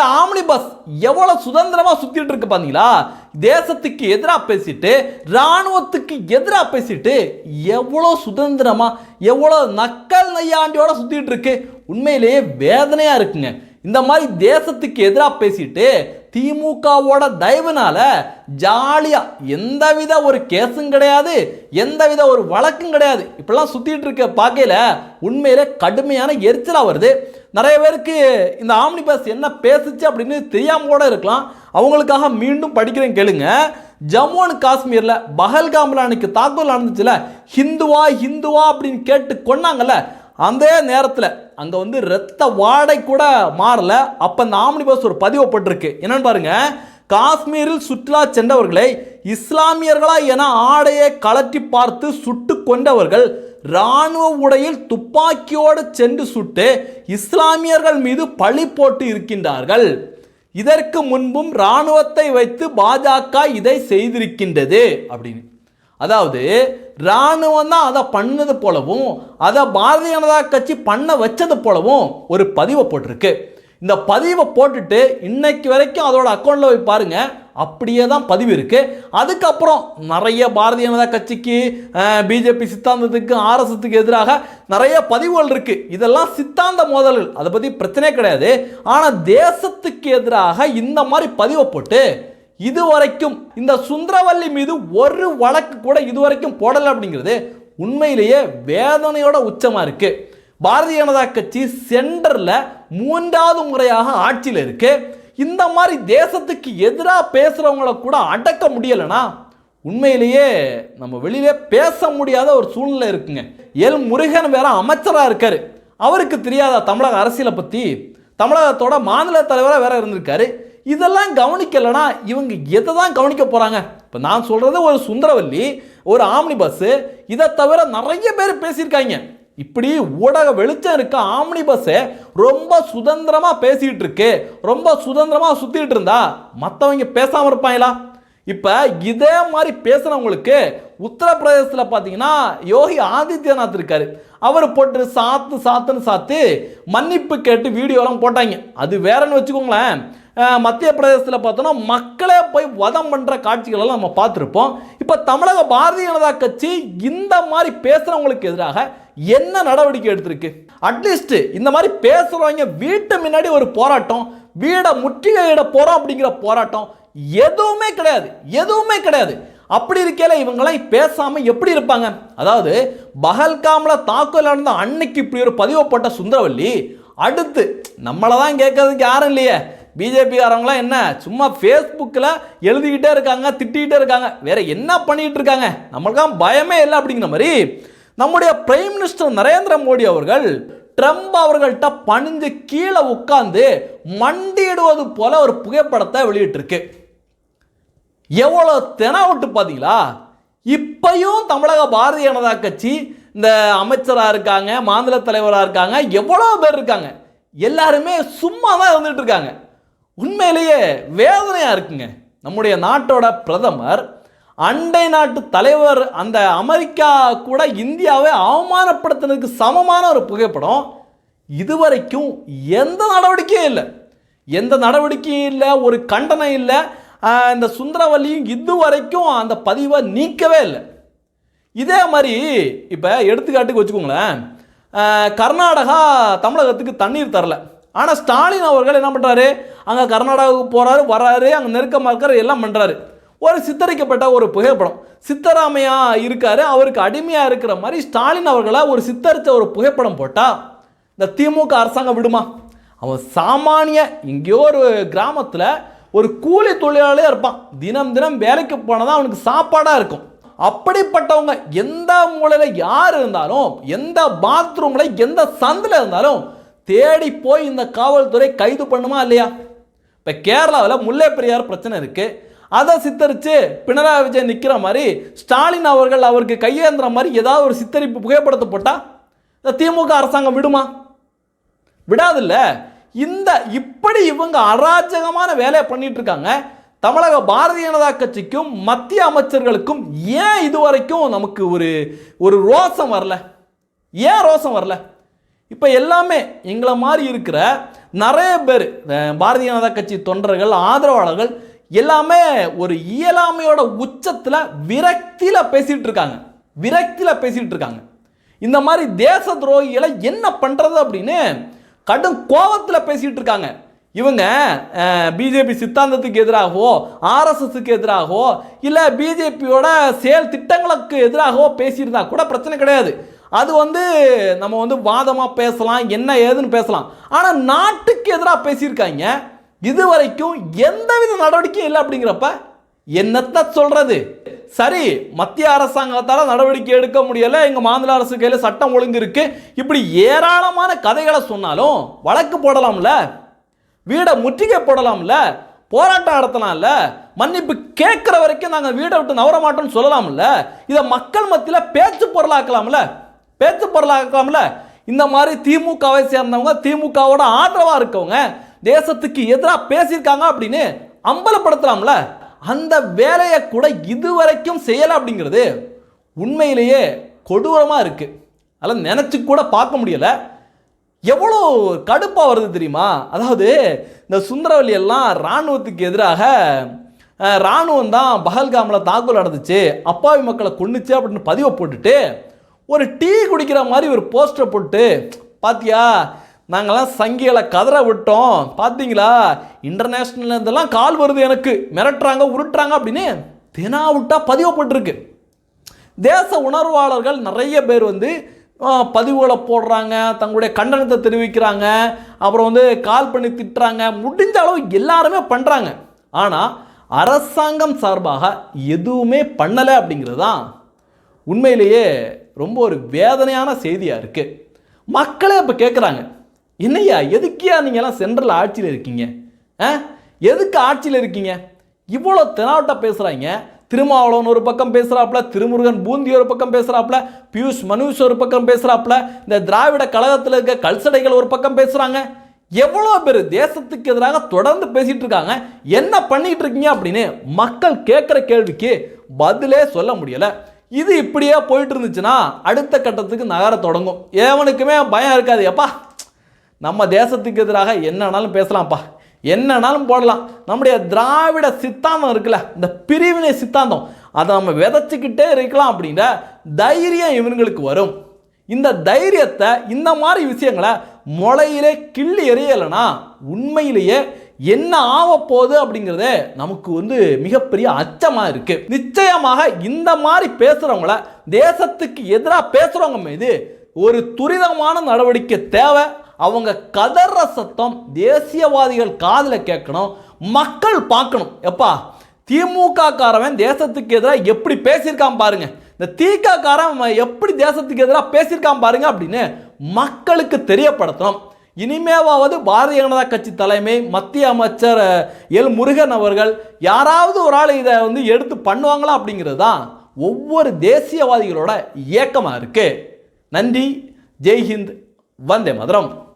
இந்த omni bus எவ்வளவு சுதந்திரமா சுத்திட்டு இருக்கு பாத்தீங்களா? தேசத்துக்கு எதிராக பேசிட்டு ராணுவத்துக்கு எதிராக பேசிட்டு எவ்வளோ சுதந்திரமா எவ்வளோ நக்கல் நையாண்டியோட சுத்திட்டு இருக்கு. உண்மையிலேயே வேதனையா இருக்குங்க. இந்த மாதிரி தேசத்துக்கு எதிராக பேசிட்டு திமுகவோட தயவுனால ஜாலியாக எந்தவித ஒரு கேஸும் கிடையாது எந்தவித ஒரு வழக்கும் கிடையாது. இப்படிலாம் சுற்றிட்டு இருக்க பார்க்கையில உண்மையிலே கடுமையான எரிச்சலாக வருது. நிறைய பேருக்கு இந்த ஆம்னி பஸ் என்ன பேசுச்சு அப்படின்னு தெரியாமல் கூட இருக்கலாம். அவங்களுக்காக மீண்டும் படிக்கிறேன் கேளுங்க. ஜம்மு அண்ட் காஷ்மீரில் பஹல்காம்ல அன்னைக்கு தாக்குதல் நடந்துச்சுல ஹிந்துவா ஹிந்துவா அப்படின்னு கேட்டு கொன்னாங்கல்ல அந்த நேரத்தில் அங்கே வந்து ரத்த வாடை கூட மாறல. அப்போ இந்த ஆம்னி பஸ் ஒரு பதிவப்பட்டிருக்கு என்னன்னு பாருங்க. காஷ்மீரில் சுற்றுலா சென்றவர்களை இஸ்லாமியர்களா என ஆடையை கலட்டி பார்த்து சுட்டு கொண்டவர்கள் இராணுவ உடையில் துப்பாக்கியோடு சென்று சுட்டு இஸ்லாமியர்கள் மீது பழி போட்டு இருக்கின்றார்கள். இதற்கு முன்பும் இராணுவத்தை வைத்து பாஜக இதை செய்திருக்கின்றது அப்படின்னு. அதாவது இராணுவம் தான் அதை பண்ணது போலவும் அதை பாரதிய ஜனதா கட்சி பண்ண வச்சது போலவும் ஒரு பதிவை போட்டிருக்கு. இந்த பதிவை போட்டுட்டு இன்னைக்கு வரைக்கும் அதோட அக்கௌண்ட்டில் போய் பாருங்கள் அப்படியே தான் பதிவு இருக்குது அதுக்கப்புறம் நிறைய பாரதிய ஜனதா கட்சிக்கு பிஜேபி சித்தாந்தத்துக்கு ஆர்எஸ்எஸ்க்கு எதிராக நிறைய பதிவுகள் இருக்குது இதெல்லாம் சித்தாந்த மோதல்கள். அதை பற்றி பிரச்சனையே கிடையாது. ஆனால் தேசத்துக்கு எதிராக இந்த மாதிரி பதிவை போட்டு இதுவரைக்கும் இந்த சுந்தரவல்லி மீது ஒரு வழக்கு கூட இதுவரைக்கும் போடலை அப்படிங்கிறது உண்மையிலேயே வேதனையோட உச்சமாக இருக்கு. பாரதிய ஜனதா கட்சி சென்டரில் மூன்றாவது முறையாக ஆட்சியில் இருக்கு. இந்த மாதிரி தேசத்துக்கு எதிராக பேசுகிறவங்களை கூட அடக்க முடியலைனா உண்மையிலேயே நம்ம வெளியிலே பேச முடியாத ஒரு சூழ்நிலை இருக்குங்க. எல் முருகன் வேற அமைச்சராக இருக்காரு. அவருக்கு தெரியாத தமிழக அரசியலை பற்றி தமிழகத்தோட மாநில தலைவராக வேற இருந்திருக்காரு. இதெல்லாம் கவனிக்கலைன்னா இவங்க எதை தான் கவனிக்க போகிறாங்க இப்போ நான் சொல்கிறது ஒரு சுந்தரவல்லி ஒரு ஆம்னி பஸ்ஸு இதை தவிர நிறைய பேர் பேசியிருக்காங்க. இப்படி ஊடக வெளிச்சம் இருக்க ஆம்னி பஸ்ஸை ரொம்ப சுதந்திரமாக பேசிகிட்டு இருக்கு. ரொம்ப சுதந்திரமாக சுற்றிட்டு இருந்தா மற்றவங்க பேசாமல் இருப்பாங்களா? இப்போ இதே மாதிரி பேசுனவங்களுக்கு உத்தரப்பிரதேசத்தில் பார்த்தீங்கன்னா யோகி ஆதித்யநாத் இருக்காரு. அவர் போட்டு சாத்து சாத்துன்னு சாத்து மன்னிப்பு கேட்டு வீடியோலாம் போட்டாங்க. அது வேறன்னு வச்சுக்கோங்களேன். மத்திய பிரதேசத்தில் பார்த்தோன்னா மக்களே போய் வதம் பண்ணுற காட்சிகளெல்லாம் நம்ம பார்த்துருப்போம். இப்போ தமிழக பாரதிய ஜனதா கட்சி இந்த மாதிரி பேசுகிறவங்களுக்கு எதிராக என்ன நடவடிக்கை எடுத்திருக்கு? அட்லீஸ்ட் இந்த மாதிரி பேசுகிறவங்க வீட்டு முன்னாடி ஒரு போராட்டம் வீடை முற்றுகையிட போகிறோம் அப்படிங்கிற போராட்டம் எதுவுமே கிடையாது எதுவுமே கிடையாது. அப்படி இருக்கையில இவங்களாம் பேசாமல் எப்படி இருப்பாங்க? அதாவது பகல்காமில் தாக்குதல் நடந்த அன்னைக்கு இப்படி ஒரு பதிவு போட்ட சுந்தரவல்லி அடுத்து நம்மளை தான் கேட்கறதுக்கு யாரும் இல்லையே. பிஜேபிக்காரங்களாம் என்ன? சும்மா ஃபேஸ்புக்கில் எழுதிக்கிட்டே இருக்காங்க திட்டிக்கிட்டே இருக்காங்க. வேற என்ன பண்ணிகிட்டு இருக்காங்க? நம்மளுக்காம் பயமே இல்லை அப்படிங்கிற மாதிரி நம்முடைய பிரைம் மினிஸ்டர் நரேந்திர மோடி அவர்கள் ட்ரம்ப் அவர்கள்ட்ட பணிஞ்சு கீழே உட்காந்து மண்டியிடுவது போல ஒரு புகைப்படத்தை வெளியிட்டிருக்கு. எவ்வளோ தெனாவட்டு பார்த்தீங்களா? இப்பயும் தமிழக பாரதிய ஜனதா கட்சி இந்த அமைச்சராக இருக்காங்க மாநில தலைவராக இருக்காங்க எவ்வளோ பேர் இருக்காங்க? எல்லாருமே சும்மா தான் இருந்துட்டு இருக்காங்க. உண்மையிலேயே வேதனையாக இருக்குங்க. நம்முடைய நாட்டோட பிரதமர் அண்டை நாட்டு தலைவர் அந்த அமெரிக்கா கூட இந்தியாவை அவமானப்படுத்தினதுக்கு சமமான ஒரு புகைப்படம். இதுவரைக்கும் எந்த நடவடிக்கையும் இல்லை. எந்த நடவடிக்கையும் இல்லை ஒரு கண்டனம் இல்லை. இந்த சுந்தரவல்லியும் இதுவரைக்கும் அந்த பதிவை நீக்கவே இல்லை. இதே மாதிரி இப்போ எடுத்துக்காட்டுக்கு வச்சுக்கோங்களேன். கர்நாடகா தமிழகத்துக்கு தண்ணீர் தரல. ஆனால் ஸ்டாலின் அவர்கள் என்ன பண்ணுறாரு அங்கே கர்நாடகாவுக்கு போகிறாரு வராரு அங்கே நெருக்கமாக இருக்கார் எல்லாம் பண்ணுறாரு ஒரு சித்தரிக்கப்பட்ட ஒரு புகைப்படம். சித்தராமையாக இருக்காரு அவருக்கு அடிமையாக இருக்கிற மாதிரி ஸ்டாலின் அவர்களை ஒரு சித்தரித்த ஒரு புகைப்படம் போட்டால் இந்த திமுக அரசாங்கம் விடுமா? அவன் சாமானிய எங்கேயோ ஒரு கிராமத்தில் ஒரு கூலி தொழிலாளியாக இருப்பான். தினம் தினம் வேலைக்கு போனதான் அவனுக்கு சாப்பாடாக இருக்கும். அப்படிப்பட்டவங்க எந்த மூலையில் யார் இருந்தாலும் எந்த பாத்ரூமில் எந்த சந்தில் இருந்தாலும் தேடி போய் இந்த காவல்துறை கைது பண்ணுமா இல்லையா? இப்போ கேரளாவில் முல்லை பெரியார் பிரச்சனை இருக்குது அதை சித்தரித்து பினராயி விஜயன் நிற்கிற மாதிரி ஸ்டாலின் அவர்கள் அவருக்கு கையேந்துற மாதிரி ஏதாவது ஒரு சித்தரிப்பு புகைப்படத்தை போட்டால் இந்த திமுக அரசாங்கம் விடுமா? விடாதில்ல. இந்த இப்படி இவங்க அராஜகமான வேலையை பண்ணிட்டு இருக்காங்க. தமிழக பாரதிய ஜனதா கட்சிக்கும் மத்திய அமைச்சர்களுக்கும் ஏன் இதுவரைக்கும் நமக்கு ஒரு ஒரு ரோசம் வரல? ஏன் ரோசம் வரல? இப்போ எல்லாமே எங்களை மாதிரி இருக்கிற நிறைய பேர் பாரதிய ஜனதா கட்சி தொண்டர்கள் ஆதரவாளர்கள் எல்லாமே ஒரு இயலாமையோட உச்சத்தில் விரக்தியில் பேசிகிட்டு இருக்காங்க. விரக்தியில் பேசிகிட்டு இருக்காங்க. இந்த மாதிரி தேச துரோகிகளை என்ன பண்ணுறது அப்படின்னு கடும் கோபத்தில் பேசிகிட்டு இருக்காங்க. இவங்க பிஜேபி சித்தாந்தத்துக்கு எதிராகவோ ஆர்எஸ்எஸ்க்கு எதிராகவோ இல்லை பிஜேபியோட செயல் திட்டங்களுக்கு எதிராகவோ பேசியிருந்தா கூட பிரச்சனை கிடையாது. அது வந்து நம்ம வந்து வாதமாக பேசலாம் என்ன ஏதுன்னு பேசலாம். ஆனால் நாட்டுக்கு எதிராக பேசியிருக்காங்க. இது வரைக்கும் எந்தவித நடவடிக்கையும் இல்லை அப்படிங்கிறப்ப என்னத்த சொல்கிறது சரி மத்திய அரசாங்கத்தால் நடவடிக்கை எடுக்க முடியலை. எங்கள் மாநில அரசு கையில் சட்டம் ஒழுங்கு இருக்குது இப்படி ஏராளமான கதைகளை சொன்னாலும் வழக்கு போடலாம்ல? வீடை முற்றுகை போடலாம்ல? போராட்டம் நடத்தலாம்ல? மன்னிப்பு கேட்குற வரைக்கும் நாங்கள் வீடை விட்டு நவர மாட்டோம்னு சொல்லலாம்ல? இதை மக்கள் மத்தியில் பேச்சு பொருளாக்கலாம்ல? பேச்சு பொருளாக்கலாம்ல இந்த மாதிரி திமுகவை சேர்ந்தவங்க திமுகவோட ஆதரவாக இருக்கவங்க தேசத்துக்கு எதிராக பேசியிருக்காங்க அப்படின்னு அம்பலப்படுத்தலாம்ல அந்த வேலையை கூட இதுவரைக்கும் செய்யலை அப்படிங்கிறது உண்மையிலேயே கொடூரமாக இருக்குது அதெல்லாம் நினச்சி கூட பார்க்க முடியலை. எவ்வளோ கடுப்பாக வருது தெரியுமா? அதாவது இந்த சுந்தரவல்லி எல்லாம் இராணுவத்துக்கு எதிராக இராணுவம் தான் பஹல்காமில் தாக்குதல் நடந்துச்சு அப்பாவி மக்களை கொன்னுச்சு அப்படின்னு பதிவை போட்டுட்டு ஒரு டீ குடிக்கிற மாதிரி ஒரு போஸ்டரை போட்டு பாத்தியா நாங்களாம் சங்கிகளை கதற விட்டோம். பார்த்தீங்களா இன்டர்நேஷ்னல் இதெல்லாம் கால் வருது எனக்கு. மிரட்டுறாங்க உருட்டுறாங்க அப்படின்னு தெனா விட்டா பதிவப்பட்டிருக்கு தேச உணர்வாளர்கள் நிறைய பேர் வந்து பதிவுகளை போடுறாங்க தங்களுடைய கண்டனத்தை தெரிவிக்கிறாங்க அப்புறம் வந்து கால் பண்ணி திட்டுறாங்க. முடிஞ்ச அளவு எல்லாருமே பண்ணுறாங்க ஆனால் அரசாங்கம் சார்பாக எதுவுமே பண்ணலை அப்படிங்கிறது தான் உண்மையிலேயே ரொம்ப ஒரு வேதனையான செய்தியாக இருக்குது மக்களே இப்போ கேட்குறாங்க என்னய்யா எதுக்கியா நீங்கள்லாம் சென்ட்ரல் ஆட்சியில் இருக்கீங்க? ஆ? எதுக்கு ஆட்சியில் இருக்கீங்க? இவ்வளோ தெனாவட்டாக பேசுகிறாங்க திருமாவளவன் ஒரு பக்கம் பேசுகிறாப்புல திருமுருகன் பூந்தி ஒரு பக்கம் பேசுகிறாப்புல பியூஷ் மனுஷ் ஒரு பக்கம் பேசுகிறாப்புல இந்த திராவிட கழகத்தில் இருக்க கல்சடைகள் ஒரு பக்கம் பேசுகிறாங்க எவ்வளோ பேர் தேசத்துக்கு எதிராக தொடர்ந்து பேசிகிட்டு இருக்காங்க. என்ன பண்ணிகிட்டு இருக்கீங்க? அப்படின்னு மக்கள் கேட்குற கேள்விக்கு பதிலே சொல்ல முடியலை. இது இப்படியே போயிட்டு இருந்துச்சுன்னா அடுத்த கட்டத்துக்கு நகர தொடங்கும். எவனுக்குமே பயம் இருக்காது. எப்பா நம்ம தேசத்துக்கு எதிராக என்னன்னாலும் பேசலாம்ப்பா. என்னன்னாலும் போடலாம். நம்முடைய திராவிட சித்தாந்தம் இருக்குல்ல இந்த பிரிவினை சித்தாந்தம் அதை நம்ம விதைச்சிக்கிட்டே இருக்கலாம் அப்படின்ற தைரியம் இவனுங்களுக்கு வரும். இந்த தைரியத்தை இந்த மாதிரி விஷயங்களை முளையிலே கிள்ளி எறியலைன்னா உண்மையிலேயே என்ன ஆக போகுது அப்படிங்கிறதே நமக்கு வந்து மிகப்பெரிய அச்சமாக இருக்குது நிச்சயமாக இந்த மாதிரி பேசுகிறவங்கள தேசத்துக்கு எதிராக பேசுகிறவங்க மீது ஒரு துரிதமான நடவடிக்கை தேவை. அவங்க கதற சத்தம் தேசியவாதிகள் காதில் கேட்கணும் மக்கள் பார்க்கணும். எப்பா திமுக காரவன் தேசத்துக்கு எதிராக எப்படி பேசியிருக்கான் பாருங்க. இந்த திக காரன் எப்படி தேசத்துக்கு எதிராக பேசியிருக்கான் பாருங்க அப்படின்னு மக்களுக்கு தெரியப்படுத்தணும். இனிமேவாவது பாரதிய ஜனதா கட்சி தலைமை மத்திய அமைச்சர் எல் முருகன் அவர்கள் யாராவது ஒரு ஆள் இதை வந்து எடுத்து பண்ணுவாங்களா அப்படிங்கிறது தான் ஒவ்வொரு தேசியவாதிகளோட இயக்கமாக இருக்குது நன்றி. ஜெய்ஹிந்த். வந்தே மதுரம்.